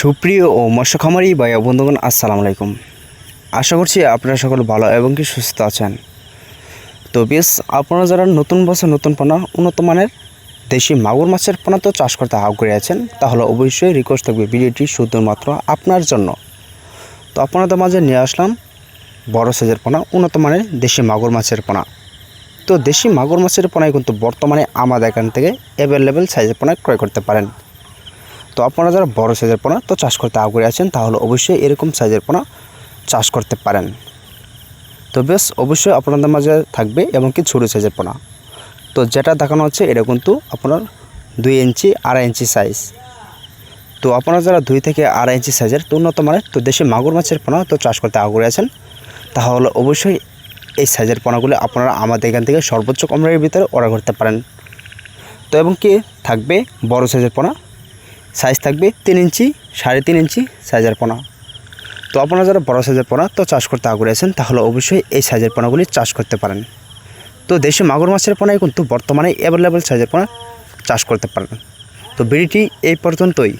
সুপ্রিয় ও মৎস্য খামারি ও বন্ধুগণ, আসসালামু আলাইকুম। আশা করছি আপনারা সকল ভালো এবং কি সুস্থ আছেন। তো বেশ, আপনারা যারা নতুন বছর, নতুন পোনা, উন্নত মানের দেশি মাগুর মাছের পোনা তো চাষ করতে আগ্রহী আছেন, তাহলে অবশ্যই রিকোয়েস্ট থাকবে ভিডিওটি শুধুমাত্র আপনার জন্য। তো আপনাদের মাঝে নিয়ে আসলাম বড় সাইজের পোনা, উন্নত মানের দেশি মাগুর মাছের পোনা। তো দেশি মাগুর মাছের পোনায় কিন্তু বর্তমানে আমাদের এখান থেকে অ্যাভেলেবেল সাইজের পোনা ক্রয় করতে পারেন। তো আপনারা যারা বড় সাইজের পোনা তো চাষ করতে আগ্রহী আছেন, তাহলে অবশ্যই এরকম সাইজের পোনা চাষ করতে পারেন। তো বেশ, অবশ্যই আপনাদের মাঝে থাকবে এবং কি ছোটো সাইজের পোনা। তো যেটা দেখানো হচ্ছে, এটা কিন্তু আপনার দুই ইঞ্চি, আড়াই ইঞ্চি সাইজ তো আপনারা যারা দুই থেকে আড়াই ইঞ্চি সাইজের তো উন্নত মানের, তো দেশে মাগুর মাছের পোনা তো চাষ করতে আগ্রহী আছেন, তাহলে অবশ্যই এই সাইজের পোনাগুলো আপনারা আমাদের এখান থেকে সর্বোচ্চ কম ভিতরে অর্ডার করতে পারেন। তো এবং কি থাকবে বড় সাইজের পোনা? সাইজ থাকবে তিন ইঞ্চি, সাড়ে তিন ইঞ্চি সাইজের পোনা। তো আপনারা যারা বড় সাইজের পোনা, তো চাষ করতে আগ্রহী আছেন, তাহলে অবশ্যই এই সাইজের পোনাগুলি চাষ করতে পারেন। তো দেশে মাগুর মাছের পোনায় কিন্তু বর্তমানে অ্যাভেলেবেল সাইজের পোনা চাষ করতে পারেন। তো বিড়িটি এই পর্যন্তই।